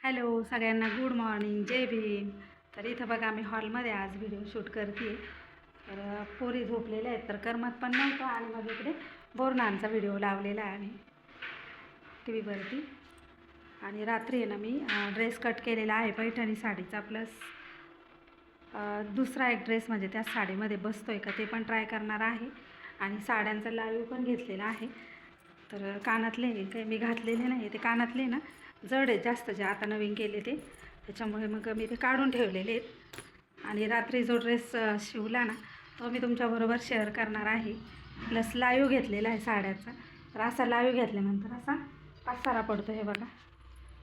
Hello सगळ्यांना good morning जय भीम. तर इथं बघा मी हॉलमध्ये आज व्हिडिओ शूट करते तर पोरी झोपलेल्या आहेत तर करमत पण नव्हतं आणि मग इकडे बोरनांचा व्हिडिओ लावलेला आहे. आम्ही टी व्हीवरती आणि रात्री आहे ना मी ड्रेस कट केलेला आहे पैठणी साडीचा प्लस दुसरा एक ड्रेस म्हणजे त्या साडीमध्ये बसतो आहे का ते पण ट्राय करणार आहे. आणि साड्यांचा लाईव्ह पण घेतलेला आहे. तर कानातले काही मी घातलेले नाही ते कानातले ना जड आहेत जास्त जे आता नवीन केले ते. त्याच्यामुळे मग मी ते काढून ठेवलेले आहेत. आणि रात्री जो ड्रेस शिवला ना तो मी तुमच्याबरोबर शेअर करणार आहे. प्लस लाईव घेतलेला आहे साड्याचा. तर असा लाईव घेतल्यानंतर असा पसारा पडतो हे बघा.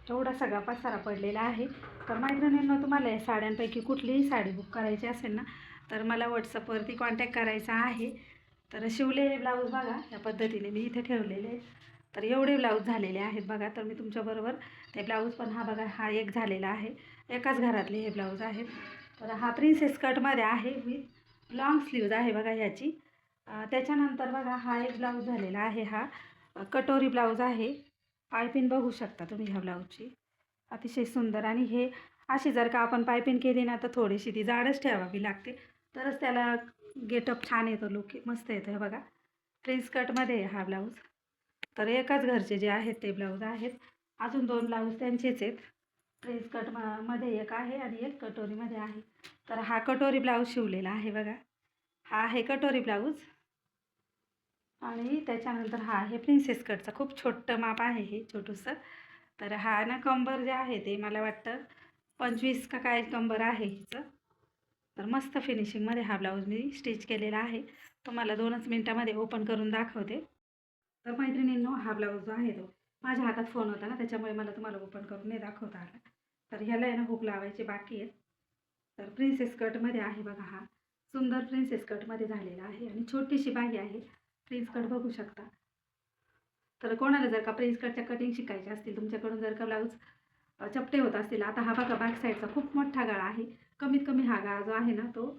एवढा सगळा पसारा पडलेला आहे. तर मैत्रिणींना तुम्हाला या साड्यांपैकी कुठलीही साडी बुक करायची असेल ना तर मला व्हॉट्सअपवरती कॉन्टॅक्ट करायचा आहे. तर शिवलेले ब्लाऊज बघा या पद्धतीने मी इथे ठेवलेले आहेत. तर एवढे ब्लाऊज झालेले आहेत बघा तर मी तुमच्याबरोबर ते ब्लाऊज पण हा बघा हा एक झालेला आहे. एकाच घरातले हे ब्लाऊज आहेत. तर हा प्रिन्सेस कटमध्ये आहे विथ लॉंग स्लीव्ज आहे बघा ह्याची त्याच्यानंतर बघा हा एक ब्लाऊज झालेला आहे हा. कटोरी ब्लाऊज आहे. पायपिन बघू शकता तुम्ही ह्या ब्लाऊजची. अतिशय सुंदर आणि हे अशी जर का आपण पायपिन केली ना तर थोडीशी ती जाडच ठेवावी लागते. तरच त्याला गेटअप छान येतो लुक मस्त येतो हे बघा प्रिन्स कटमध्ये आहे हा ब्लाऊज. तर एकाच घरचे जे आहेत ते ब्लाऊज आहेत. अजून दोन ब्लाऊज त्यांचेच आहेत. प्रिन्स कट म- मध्ये एक आहे आणि एक कटोरीमध्ये आहे. तर हा कटोरी ब्लाऊज शिवलेला आहे बघा. हा आहे कटोरी ब्लाऊज आणि त्याच्यानंतर हा आहे प्रिन्सेस कटचा खूप छोटं माप आहे हे छोटंसं. तर हा ना कंबर जे आहे ते मला वाटतं पंचवीस का काय कंबर आहे हिचं. तर मस्त फिनिशिंगमध्ये हा ब्लाऊज मी स्टिच केलेला आहे. तुम्हाला दोनच मिनटामध्ये ओपन करून दाखवते. तर मैत्रिणींनो हा ब्लाऊज जो आहे तो माझ्या हातात फोन होता ना त्याच्यामुळे मला तुम्हाला ओपन करून नाही दाखवता आला. तर ह्याला आहे ना हुक लावायचे बाकी आहेत. तर प्रिन्सेस कटमध्ये आहे बघा हा. सुंदर प्रिन्सेस कटमध्ये झालेला आहे आणि छोटीशी बाही आहे. प्रिन्स कट बघू शकता. तर कोणाला जर का प्रिन्स कटच्या कटिंग शिकायच्या असतील तुमच्याकडून जर का ब्लाऊज चपटे होत असतील आता हा बघा बॅक साईडचा खूप मोठा गळा आहे. कमीत कमी हा गळा जो आहे ना तो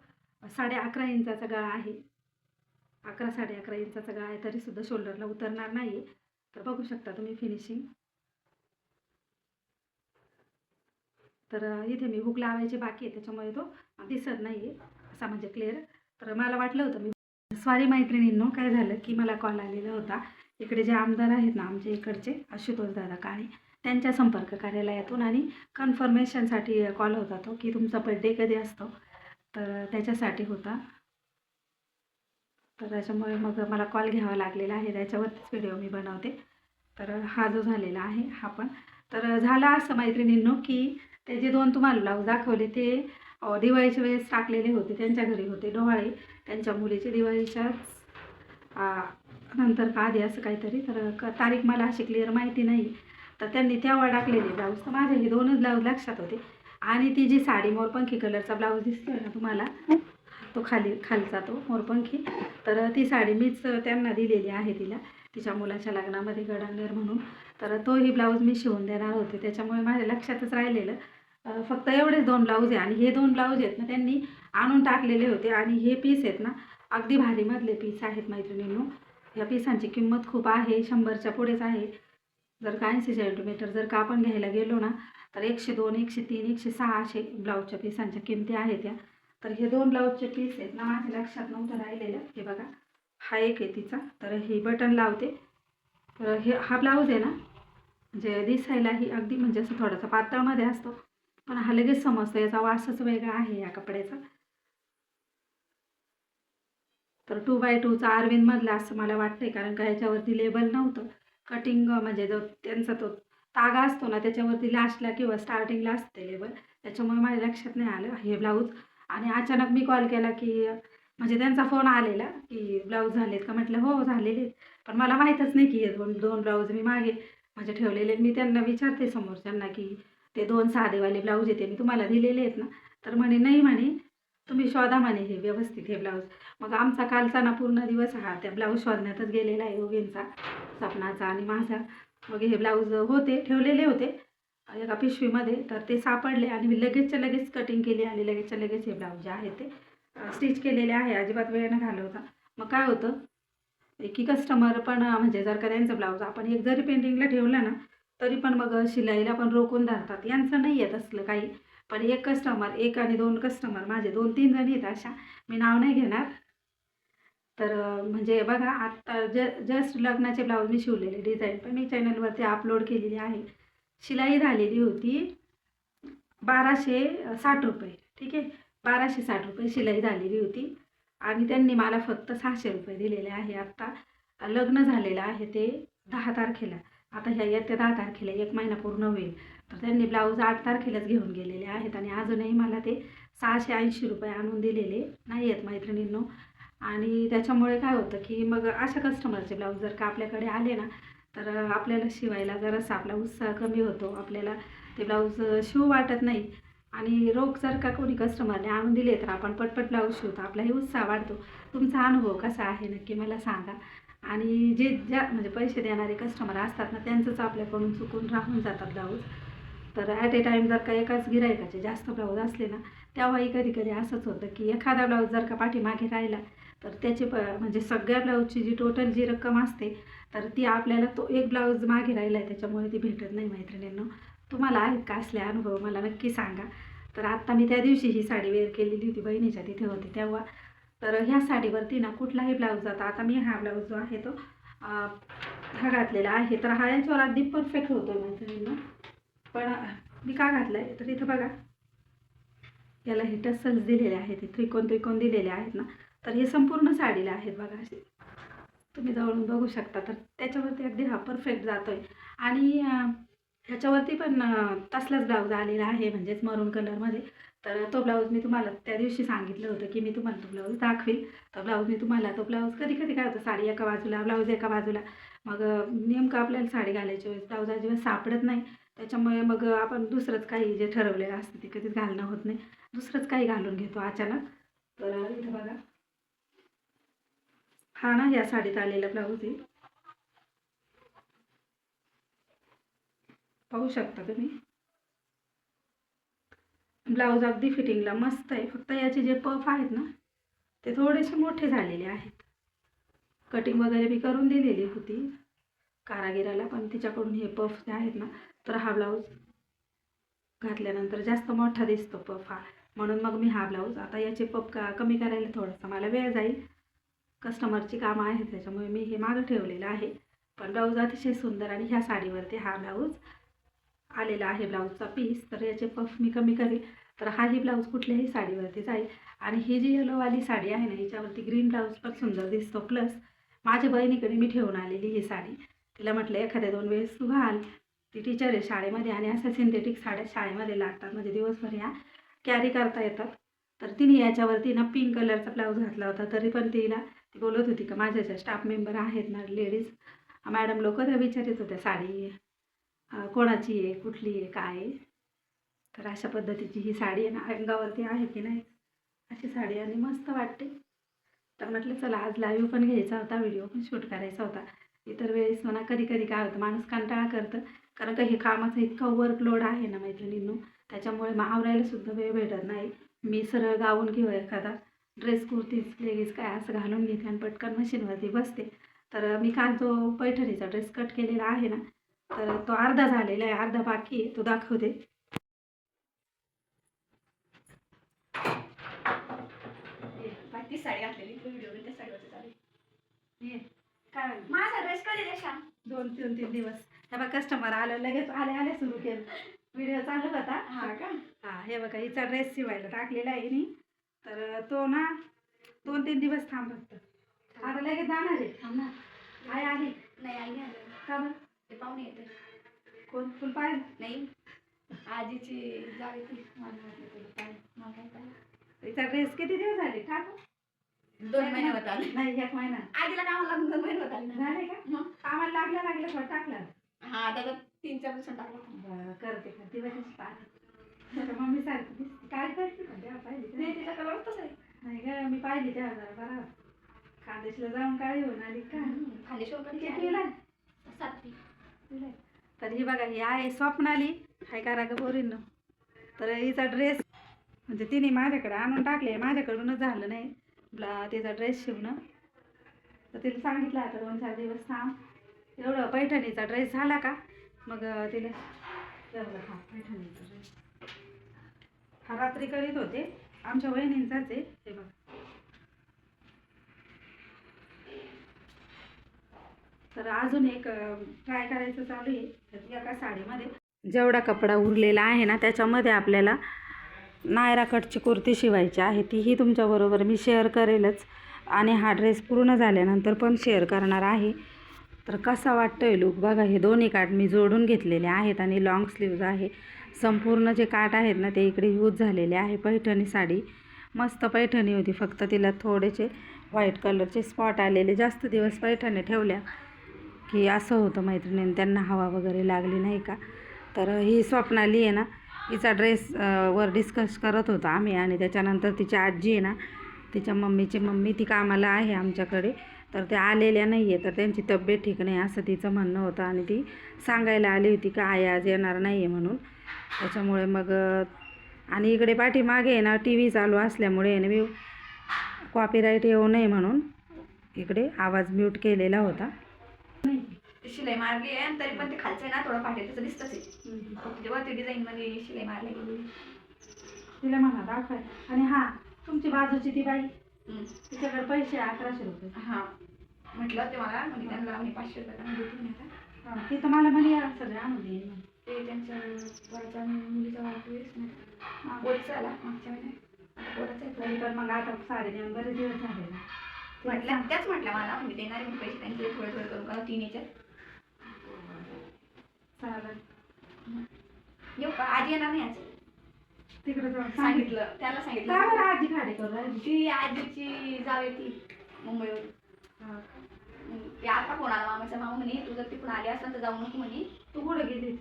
साडे अकरा इंचाचा गळा आहे. अकरा साडे अकरा इंचाचा गळा आहे तरीसुद्धा शोल्डरला उतरणार नाही आहे तर बघू शकता तुम्ही फिनिशिंग तर इथे मी हुक लावायची बाकी आहे त्याच्यामुळे तो दिसत नाही आहे असा म्हणजे क्लिअर तर मला वाटलं होतं मी स्वारी मैत्रिणींनो काय झालं की मला कॉल आलेला होता. इकडे जे आमदार आहेत ना आमच्या इकडचे आशुतोष दादा काळे त्यांच्या संपर्क कार्यालयातून आणि कन्फर्मेशनसाठी कॉल होता तो की तुमचा बड्डे कधी असतो? तर त्याच्यासाठी होता. तर त्याच्यामुळे मग मला कॉल घ्यावा लागलेला आहे. त्याच्यावरतीच व्हिडिओ मी बनवते. तर हा जो झालेला आहे हा पण. तर झाला असं मैत्रिणींनो की ते जे दोन तुम्हाला ब्लाऊज दाखवले ते दिवाळीच्या वेळेस टाकलेले होते. त्यांच्या घरी होते डोहाळे. त्यांच्या मुलीचे दिवाळीच्याच नंतर का आधी असं काहीतरी. तर क तारीख मला अशी क्लिअर माहिती नाही. तर त्यांनी तेव्हा टाकलेले ब्लाऊज. तर माझे हे दोनच ब्लाऊज लक्षात होते. आणि ती जी साडी मोरपंखी कलरचा ब्लाऊज दिसतोय ना तुम्हाला तो खाली खालचा तो मोरपंखी तर ती साडी मीच त्यांना दिलेली आहे तिला तिच्या मुलाच्या लग्नामध्ये गडांगर म्हणून. तर तोही ब्लाऊज मी शिवून देणार होते त्याच्यामुळे माझ्या लक्षातच राहिलेलं. फक्त एवढेच दोन ब्लाऊज आहे आणि हे दोन ब्लाऊज आहेत ना त्यांनी आणून टाकलेले होते आणि हे पीस आहेत ना अगदी भारीमधले पीस आहेत मैत्रिणींनो. या पिसांची किंमत खूप आहे शंभरच्या पुढेच आहे. जर का ऐंशी सेंटीमीटर जर का आपण घ्यायला गेलो ना तर एकशे दोन एकशे तीन एकशे सहा असे ब्लाऊजच्या पिसांच्या किमती आहेत त्या तर हे दोन ब्लाऊजचे पीस आहेत ना माझ्या लक्षात नव्हतं राहिलेलं. हे बघा हा एक आहे तिचा. तर हे बटन लावते. तर हे हा ब्लाऊज आहे ना म्हणजे दिसायलाही अगदी म्हणजे असं थोडासा पातळमध्ये असतो. पण हा लगेच समजतो याचा वासच वेगळा आहे या कपड्याचा. तर टू बाय टूचा अरविंदमधला असं मला वाटतंय कारण का याच्यावरती लेबल नव्हतं. कटिंग म्हणजे जो त्यांचा तो तागा असतो ना त्याच्यावरती लास्टला किंवा स्टार्टिंगला असते लेबल त्याच्यामुळे माझ्या लक्षात नाही आलं हे ब्लाऊज आणि अचानक मी कॉल केला की म्हणजे त्यांचा फोन आलेला की ब्लाऊज झालेत का? म्हटलं हो झालेले आहेत. पण मला माहीतच नाही की हे दोन दोन ब्लाऊज मी मागे म्हणजे ठेवलेले मी त्यांना विचारते समोरच्यांना की ते दोन साधेवाले ब्लाऊज येते मी तुम्हाला दिलेले आहेत ना? तर म्हणे नाही म्हणे तुम्ही शोधा म्हणे हे व्यवस्थित हे ब्लाऊज मग आमचा कालचा ना पूर्ण दिवस हा त्या ब्लाऊज शोधण्यातच गेलेला आहे योगींचा सपनाचा आणि माझा. मग हे ब्लाऊज होते ठेवलेले होते एका पिशवीमध्ये. तर ते सापडले आणि मी लगेचच्या लगेच कटिंग केली आणि लगेचच्या लगेच हे ब्लाऊज जे आहे ते स्टिच केलेले आहे. अजिबात वेळेनं न घालवता. मग काय होतं एकी कस्टमर पण म्हणजे जर का त्यांचं ब्लाऊज आपण एक जरी पेंटिंगला ठेवलं ना तरी पण मग शिलाईला पण रोखून धरतात. यांचं नाही आहे तसलं काही. पण एक कस्टमर एक आणि दोन कस्टमर माझे दोन तीन जणी आहेत अशा. मी नाव नाही घेणार. तर म्हणजे बघा आत्ता ज जस्ट लग्नाचे ब्लाऊज मी शिवलेले डिझाईन पण मी चॅनलवरती अपलोड केलेली आहे. शिलाई झालेली होती बाराशे साठ रुपये. ठीक आहे? बाराशे साठ रुपये शिलाई झालेली होती. आणि त्यांनी मला फक्त सहाशे रुपये दिलेले आहे आत्ता लग्न झालेलं आहे ते दहा तारखेला. आता ह्या येत्या दहा तारखेला एक महिना पूर्ण होईल. तर त्यांनी ब्लाऊज आठ तारखेलाच घेऊन गेलेले आहेत आणि अजूनही मला ते सहाशे ऐंशी रुपये आणून दिलेले नाही आहेत मैत्रिणींनो. आणि त्याच्यामुळे काय होतं की मग अशा कस्टमरचे ब्लाऊज जर का आपल्याकडे आले ना तर आपल्याला शिवायला जरासा आपला उत्साह कमी होतो. आपल्याला ते ब्लाऊज शिवू वाटत नाही. आणि रोख जर का कोणी कस्टमरने आणून दिले तर आपण पटपट ब्लाऊज शिवतो. आपलाही उत्साह वाढतो. तुमचा अनुभव कसा आहे? नक्की मला सांगा. आणि जे ज्या म्हणजे पैसे देणारे कस्टमर असतात ना त्यांचंच आपल्याकडून चुकून राहून जातात ब्लाऊज तर ॲट ए टाईम जर का एकाच गिरायकाचे जास्त ब्लाऊज असले ना तेव्हाही कधी कधी असंच होतं की एखादा ब्लाऊज जर का पाठीमागे राहिला तर त्याचे प म्हणजे सगळ्या ब्लाऊजची जी टोटल जी रक्कम असते तर ती आपल्याला तो एक ब्लाऊज मागे राहिला आहे त्याच्यामुळे ती भेटत नाही मैत्रिणींनो. तुम्हाला आहेत का असले अनुभव? मला नक्की सांगा. तर आत्ता मी त्या दिवशी ही साडी वेअर केलेली होती बहिणीच्या तिथे होती तेव्हा. तर ह्या साडीवरती ना कुठलाही ब्लाऊज जाता आता मी हा ब्लाऊज जो आहे तो हा घातलेला आहे. तर हा याच्यावर अगदी परफेक्ट होतो मैत्रिणींनो. पण मी का घातला आहे तर इथं बघा. याला हे टसल्स दिलेले आहेत हे त्रिकोण त्रिकोण दिलेले आहेत ना. तर हे संपूर्ण साडीला आहेत बघा असे. तुम्ही जवळून बघू शकता. तर त्याच्यावरती अगदी हा परफेक्ट जातो आहे आणि ह्याच्यावरती पण तसलाच ब्लाऊज आलेला आहे म्हणजेच मरून कलरमध्ये तर तो ब्लाऊज मी तुम्हाला त्या दिवशी सांगितलं होतं की मी तुम्हाला तो ब्लाऊज दाखवेल तर ब्लाऊज मी तुम्हाला तो ब्लाऊज कधी कधी काय होतं साडी एका बाजूला ब्लाऊज एका बाजूला. मग नेमकं आपल्याला साडी घालायची वेळेस ब्लाऊज अजिबात सापडत नाही. त्याच्यामुळे मग आपण दुसरंच काही जे ठरवलेलं असतं ते कधीच घालणं होत नाही. दुसरंच काही घालून घेतो अचानक. तर इथं बघा. हा ना या साडीत आलेला ब्लाऊज आहे. पाहू शकता तुम्ही. ब्लाऊज अगदी फिटिंगला मस्त आहे. फक्त याचे जे पफ आहेत ना ते थोडेसे मोठे झालेले आहेत. कटिंग वगैरे मी करून दिलेली होती. कारागिराला पण तिच्याकडून हे पफ जे आहेत ना तर हा ब्लाऊज घातल्यानंतर जास्त मोठा दिसतो पफ हा. म्हणून मग मी हा ब्लाऊज आता याचे पफ का कमी करायला थोडासा मला वेळ जाईल. कस्टमरची कामं आहेत त्याच्यामुळे मी हे मागं ठेवलेलं आहे. पण ब्लाऊज अतिशय सुंदर आणि ह्या साडीवरती हा ब्लाऊज आलेला आहे ब्लाऊजचा पीस तर याचे पफ मी कमी करेल तर हाही ब्लाऊज कुठल्याही साडीवरती जाईल. आणि ही जी येलोवाली साडी आहे ना हिच्यावरती ग्रीन ब्लाऊज पण सुंदर दिसतो. प्लस माझ्या बहिणीकडे मी ठेवून आलेली ही साडी. तिला म्हटलं एखाद्या दोन वेळेस तू घाल. ती टीचर आहे शाळेमध्ये आणि अशा सिंथेटिक साड्या शाळेमध्ये लागतात म्हणजे दिवसभर ह्या कॅरी करता येतात. तर तिने याच्यावरती ना पिंक कलरचा ब्लाऊज घातला होता. तरी पण तिला ती बोलत होती का माझ्या ज्या स्टाफ मेंबर आहेत ना लेडीज मॅडम लोक त्या विचारित होत्या साडी कोणाची आहे कुठली आहे काय आहे? तर अशा पद्धतीची ही साडी आहे ना अंगावरती आहे की नाही? अशी साडी आणि मस्त वाटते. तर म्हटलं चला आज लाईव्ह पण घ्यायचा होता व्हिडिओ पण शूट करायचा होता. इतर वेळेस म्हणा कधी कधी काय होतं माणूस कंटाळा करतं. कारण का हे कामाचं इतकं वर्कलोड आहे ना मैत्रिणींनो. त्याच्यामुळे मग सुद्धा वेळ भेटत नाही. मी सरळ गाऊन किंवा एखादा. ड्रेस कुर्तीज लेगीज काय असं घालून घेते आणि पटकन मशीनवरती बसते. तर मी काल जो पैठणीचा ड्रेस कट केलेला आहे ना तर तो अर्धा झालेला आहे अर्धा बाकी आहे तो दाखवते. ती साडी घातलेली व्हिडिओ त्या साडीवरती काय? माझा ड्रेस कधी देशाल दोन तीन तीन दिवस. हे बघा कस्टमर आलं लगेच आले आले सुरू केलं. व्हिडिओ चालू होता. हा का? हा हे बघा हिचा ड्रेस शिवायला टाकलेला आहे नी तर तो ना दोन तीन दिवस थांब फक्त आता लगेच जाणार आहे. थांब ना आहे आहे नाही आई आलं. का बरं? ते पाहुणे येते. कोण? फुल पाहिजे नाही. आजीची जावी ती मला म्हटलं तुला पाहिजे पाहिजे हिचा ड्रेस किती दिवस झाले? टाकू दोन महिने होत आले. नाही एक महिना. आजीला कामाला लागून दोन महिने होत आले. झाले का? मग? कामाला लागलं लागलं थोडं टाकलं? हा दादा तीन चार दिवसांनी टाकलं. करते करते. बघ पाहिजे मम्मी सारखी दिसते. काय करते का? नाही तिचा कलर तसा आहे. नाही ग मी पाहिली तेव्हा जरा बरा. खानदेशला जाऊन काय होऊन आली का? खाली शोधली कितवीला सातवी. तर ही बघा ही आहे स्वप्नाली. हाय करा राग बोरीनं तर हिचा ड्रेस म्हणजे तिने माझ्याकडे आणून टाकले माझ्याकडूनच झालं नाही. ब्ला तिचा ड्रेस शिवणं. तर तिला सांगितलं आता दोन चार दिवस थांब. एवढं पैठणीचा ड्रेस झाला का? मग तिने तिला हा पैठणीचा ड्रेस हा रात्री करीत होते. आमच्या वहिनींचाच आहे. हे बघा. तर अजून एक ट्राय करायचं चालू आहे? तर एका साडीमध्ये जेवढा कपडा उरलेला आहे ना त्याच्यामध्ये आपल्याला नायरा कटची कुर्ती शिवायची आहे. तीही तुमच्याबरोबर मी शेअर करेलच. आणि हा ड्रेस पूर्ण झाल्यानंतर पण शेअर करणार आहे. तर कसा वाटतोय लुक बघा हे दोन्ही काठ मी जोडून घेतलेले आहेत आणि लॉंग स्लीव्ज आहे. संपूर्ण जे काठ आहेत ना ते इकडे यूज झालेले आहे. पैठणी साडी. मस्त पैठणी होती. फक्त तिला थोडेसे व्हाईट कलरचे स्पॉट आलेले. जास्त दिवस पैठणी ठेवल्या. की असं होतं मैत्रिणीने त्यांना हवा वगैरे लागली नाही का? तर ही स्वप्नाली आहे ना हिचा ड्रेस वर डिस्कस करत होतो आम्ही आणि त्याच्यानंतर तिची आजी आहे ना तिच्या मम्मीची मम्मी ती कामाला आहे आमच्याकडे तर त्या आलेल्या नाही आहे तर त्यांची तब्येत ठीक नाही असं तिचं म्हणणं होतं आणि ती सांगायला आली होती का आई आज येणार नाही आहे म्हणून. त्याच्यामुळे मग आणि इकडे पाठीमागे आहे ना टी व्ही चालू असल्यामुळे आहे ना मी कॉपीराईट येऊ नये म्हणून इकडे आवाज म्यूट केलेला होता. शिलाई मारली आहे आणि तरी पण ते खालचं आहे ना थोडं फाटेल तसं दिसतच आहे. म्हणजे वरती डिझाईन मध्ये शिलाई मारली. गेली तिला म्हणा दाखवाय आणि हा तुमची बाजूची ती बाई. तिच्याकडे पैसे अकराशे रुपये. हा. म्हटलं ते मला म्हणजे त्यांना आम्ही पाचशे रुपये मी हा, ती तर मला म्हणे सगळं आणून देईन. ते त्यांच्या वराचा मुलीचा वाढदिवस नाही. पोलीस आला मागच्या महिन्यात. पोराचा आहे. तरी पण मग आता साडे नेऊन बरेच दिवस झाले म्हटलं त्याच म्हटलं मला म्हणजे देणारे मी पैसे त्यांचे थोडे थोडे करून तीन याच्यात. चालेल. येऊ का? आजी येणार नाही आज. तिकडे जाऊन सांगितलं. सांगितलं. त्याला का बरं सांगितलं आजी खाडी करू राहिली? ती आजीची जावे ती मुंबईवर हा. ते आता फोन आला मामाचा मामा म्हणे तू जर तिकडून आली असेल तर जाऊ नको म्हणे. तू कुठे गेली?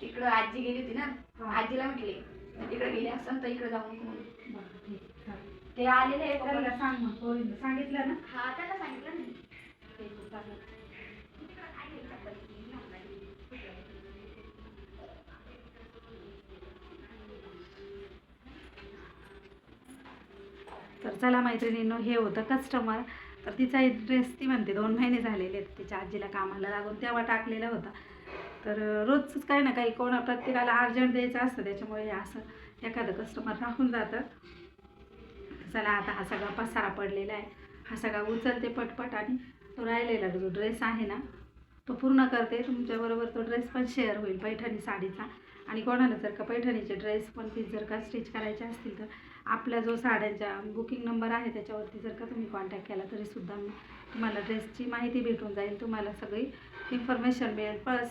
तिकडं आजी गेली होती ना. हा. आजीला म्हटले तिकडे गेली असेल तर इकडे जाऊ नको म्हणून बरं, ठीक आहे, चालेल. ते आलेले आहे पप्पा. त्याला सांग मग. पोरींना सांगितलं ना? हा त्याला सांगितलं नाही ठीक आहे, चालेल. तर चला मैत्रिणींनो हे होतं कस्टमर तर तिचा एक ड्रेस ती म्हणते दोन महिने झालेले आहेत तिच्या आजीला कामाला लागून तेव्हा टाकलेला होता. तर रोजच काही ना काही कोणा प्रत्येकाला अर्जंट द्यायचं असतं त्याच्यामुळे असं एखादं कस्टमर राहून जातं. चला आता हा सगळा पसारा पडलेला आहे. हा सगळा उचलते पटपट आणि तो राहिलेला जो ड्रेस आहे ना तो पूर्ण करते. तुमच्याबरोबर तो ड्रेस पण शेअर होईल पैठणी साडीचा. आणि कोणाला जर का पैठणीचे ड्रेस पण पीस जर का स्टिच करायचे असतील तर आपला जो साड्यांचा बुकिंग नंबर आहे त्याच्यावरती जर का तुम्ही कॉन्टॅक्ट केला तरीसुद्धा तुम्हाला ड्रेसची माहिती भेटून जाईल तुम्हाला सगळी इन्फॉर्मेशन मिळेल. प्लस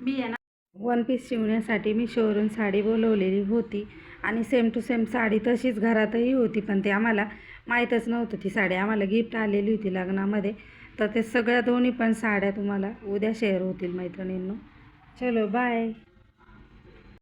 मी आहे ना वन पीस शिवण्यासाठी मी शोवरून साडी बोलवलेली होती आणि सेम टू सेम साडी तशीच घरातही होती पण ते आम्हाला माहीतच नव्हतं. ती साडी आम्हाला गिफ्ट आलेली होती लग्नामध्ये. तर ते सगळ्या दोन्ही पण साड्या तुम्हाला उद्या शेअर होतील मैत्रिणींनो. चलो बाय